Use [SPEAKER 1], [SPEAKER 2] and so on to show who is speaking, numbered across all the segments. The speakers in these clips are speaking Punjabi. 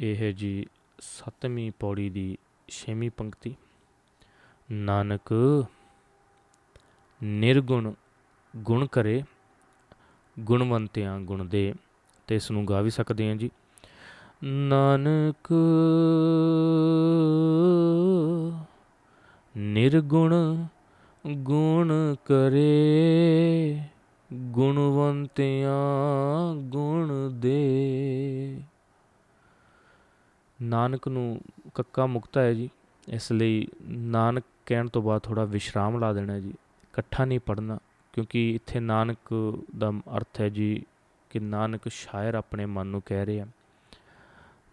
[SPEAKER 1] ਇਹ ਹੈ ਜੀ ਸੱਤਵੀਂ ਪੌੜੀ ਦੀ ਛੇਵੀਂ ਪੰਕਤੀ। ਨਾਨਕ, ਨਿਰਗੁਣ, ਗੁਣ ਕਰੇ, ਗੁਣਵੰਤਿਆਂ ਗੁਣ ਦੇ, ਤੇ ਇਸ ਨੂੰ ਗਾ ਵੀ ਸਕਦੇ ਹਾਂ ਜੀ। ਨਾਨਕ, ਨਿਰਗੁਣ, ਗੁਣ ਕਰੇ, ਗੁਣਵੰਤਿਆਂ ਗੁਣ ਦੇ। ਨਾਨਕ ਨੂੰ ਕੱਕਾ ਮੁਕਤਾ ਹੈ ਜੀ। ਇਸ ਲਈ ਨਾਨਕ ਕਹਿਣ ਤੋਂ ਬਾਅਦ ਥੋੜਾ ਵਿਸ਼ਰਾਮ ਲਾ ਦੇਣਾ ਜੀ। ਇਕੱਠਾ ਨਹੀਂ ਪੜਨਾ ਕਿਉਂਕਿ ਇੱਥੇ ਨਾਨਕ ਦਾ ਅਰਥ ਹੈ ਜੀ ਕਿ ਨਾਨਕ ਸ਼ਾਇਰ ਆਪਣੇ ਮਨ ਨੂੰ ਕਹਿ ਰਿਹਾ।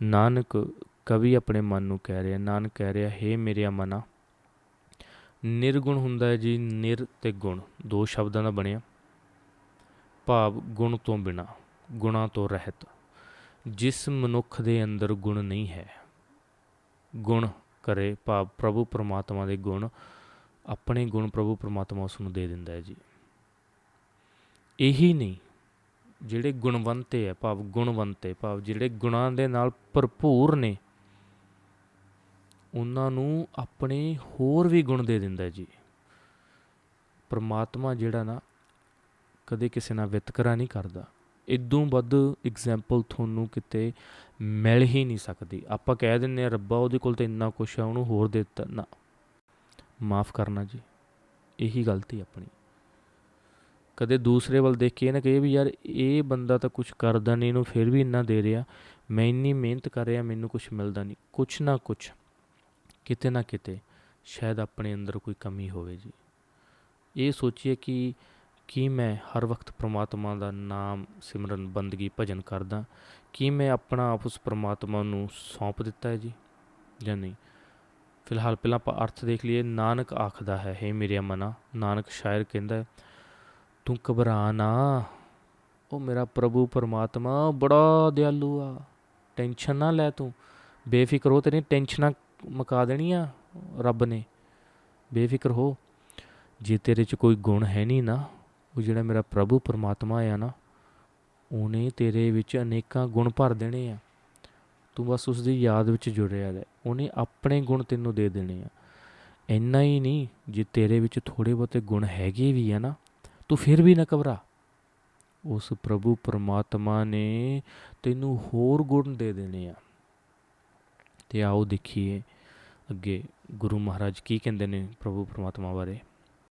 [SPEAKER 1] ਨਾਨਕ ਕਵੀ ਆਪਣੇ ਮਨ ਨੂੰ ਕਹਿ ਰਿਹਾ। ਨਾਨਕ ਕਹਿ ਰਿਹਾ, ਹੇ ਮੇਰੇ ਮਨਾ। ਨਿਰਗੁਣ ਹੁੰਦਾ ਹੈ ਜੀ, ਨਿਰ ਤੇ ਗੁਣ। ਦੋ ਸ਼ਬਦਾਂ ਦਾ ਬਣਿਆ। ਭਾਵ ਗੁਣ ਤੋਂ ਬਿਨਾ, ਗੁਣਾ ਤੋਂ ਰਹਿਤ। ਜਿਸ ਮਨੁੱਖ ਦੇ ਅੰਦਰ ਗੁਣ ਨਹੀਂ ਹੈ। ਗੁਣ ਕਰੇ ਭਾਵ ਪ੍ਰਭੂ ਪਰਮਾਤਮਾ ਦੇ ਗੁਣ, ਆਪਣੇ ਗੁਣ ਪ੍ਰਭੂ ਪਰਮਾਤਮਾ ਉਸ ਨੂੰ ਦੇ ਦਿੰਦਾ ਹੈ ਜੀ। ਇਹੀ ਨਹੀਂ, ਜਿਹੜੇ ਗੁਣਵੰਤੇ ਹੈ, ਭਾਵ ਗੁਣਵੰਤੇ, ਭਾਵ ਜਿਹੜੇ ਗੁਣਾਂ ਦੇ ਨਾਲ ਭਰਪੂਰ ਨੇ, ਉਹਨਾਂ ਨੂੰ ਆਪਣੇ ਹੋਰ ਵੀ ਗੁਣ ਦੇ ਦਿੰਦਾ ਜੀ। ਪਰਮਾਤਮਾ ਜਿਹੜਾ ਨਾ, ਕਦੇ ਕਿਸੇ ਨਾਲ ਵਿਤਕਰਾ ਨਹੀਂ ਕਰਦਾ। ਇਦੋਂ ਵੱਧ ਐਗਜ਼ਾਮਪਲ ਤੁਹਾਨੂੰ ਕਿਤੇ ਮਿਲ ਹੀ ਨਹੀਂ ਸਕਦੀ। ਆਪਾਂ ਕਹਿ ਦਿੰਨੇ ਆ, ਰੱਬਾ ਉਹਦੇ ਕੋਲ ਤਾਂ ਇੰਨਾ ਕੁਛ ਆ, ਉਹਨੂੰ ਹੋਰ ਦੇ ਦਿੱਤਾ। ਨਾ। ਮਾਫ ਕਰਨਾ ਜੀ। ਇਹੀ ਗਲਤੀ ਆਪਣੀ। ਕਦੇ ਦੂਸਰੇ ਵੱਲ ਦੇਖ ਕੇ ਇਹ ਨਾ ਕਹੇ ਵੀ ਯਾਰ, ਇਹ ਬੰਦਾ ਤਾਂ ਕੁਝ ਕਰਦਾ ਨਹੀਂ, ਇਹਨੂੰ ਫਿਰ ਵੀ ਇੰਨਾ ਦੇ ਰਿਹਾ। ਮੈਂ ਇੰਨੀ ਮਿਹਨਤ ਕਰ ਰਿਹਾ, ਮੈਨੂੰ ਕੁਝ ਮਿਲਦਾ ਨਹੀਂ। ਕੁਛ ਨਾ ਕੁਛ, ਕਿਤੇ ਨਾ ਕਿਤੇ ਸ਼ਾਇਦ ਆਪਣੇ ਅੰਦਰ ਕੋਈ ਕਮੀ ਹੋਵੇ ਜੀ। ਇਹ ਸੋਚੀਏ ਕਿ ਕੀ ਮੈਂ ਹਰ ਵਕਤ ਪ੍ਰਮਾਤਮਾ ਦਾ ਨਾਮ ਸਿਮਰਨ ਬੰਦਗੀ ਭਜਨ ਕਰਦਾ? ਕੀ ਮੈਂ ਆਪਣਾ ਆਪ ਉਸ ਪ੍ਰਮਾਤਮਾ ਨੂੰ ਸੌਂਪ ਦਿੱਤਾ ਹੈ ਜੀ ਜਾਂ ਨਹੀਂ? ਫਿਲਹਾਲ ਪਹਿਲਾਂ ਆਪਾਂ ਅਰਥ ਦੇਖ ਲਈਏ। ਨਾਨਕ ਆਖਦਾ ਹੈ, ਹੇ ਮੇਰੇ ਮਨਾ ਨਾਨਕ ਸ਼ਾਇਰ ਕਹਿੰਦਾ ਤੂੰ ਘਬਰਾ ਨਾ। ਉਹ ਮੇਰਾ ਪ੍ਰਭੂ ਪਰਮਾਤਮਾ ਬੜਾ ਦਿਆਲੂ ਆ। ਟੈਨਸ਼ਨ ਨਾ ਲੈ ਤੂੰ। ਬੇਫਿਕਰ ਹੋ ਤੇਰੀ ਟੈਨਸ਼ਨਾਂ ਮੁਕਾ ਦੇਣੀਆਂ ਰੱਬ ਨੇ। ਬੇਫਿਕਰ ਹੋ। ਜੇ ਤੇਰੇ 'ਚ ਕੋਈ ਗੁਣ ਹੈ ਨਹੀਂ ਨਾ ਉਹ ਜਿਹੜਾ ਮੇਰਾ ਪ੍ਰਭੂ ਪਰਮਾਤਮਾ ਆ ਨਾ, ਉਹਨੇ ਤੇਰੇ ਵਿੱਚ ਅਨੇਕਾਂ ਗੁਣ ਭਰ ਦੇਣੇ ਆ। ਤੂੰ ਬਸ ਉਸ ਦੀ ਯਾਦ ਵਿੱਚ ਜੁੜਿਆ ਰਹਿ ਉਹਨੇ ਆਪਣੇ ਗੁਣ ਤੈਨੂੰ ਦੇ ਦੇਣੇ ਆ। ਇੰਨਾ ਹੀ ਨਹੀਂ, ਜੇ ਤੇਰੇ ਵਿੱਚ ਥੋੜੇ ਬਹੁਤੇ ਗੁਣ ਹੈਗੇ ਵੀ ਆ ਨਾ, ਤੂੰ ਫਿਰ ਵੀ ਨਾ ਘਬਰਾ। ਉਸ ਪ੍ਰਭੂ ਪਰਮਾਤਮਾ ਨੇ ਤੈਨੂੰ ਹੋਰ ਗੁਣ ਦੇ ਦੇਣੇ ਆ। ਤੇ ਆਓ ਦੇਖੀਏ ਅੱਗੇ ਗੁਰੂ ਮਹਾਰਾਜ ਕੀ ਕਹਿੰਦੇ ਨੇ ਪ੍ਰਭੂ ਪਰਮਾਤਮਾ ਬਾਰੇ।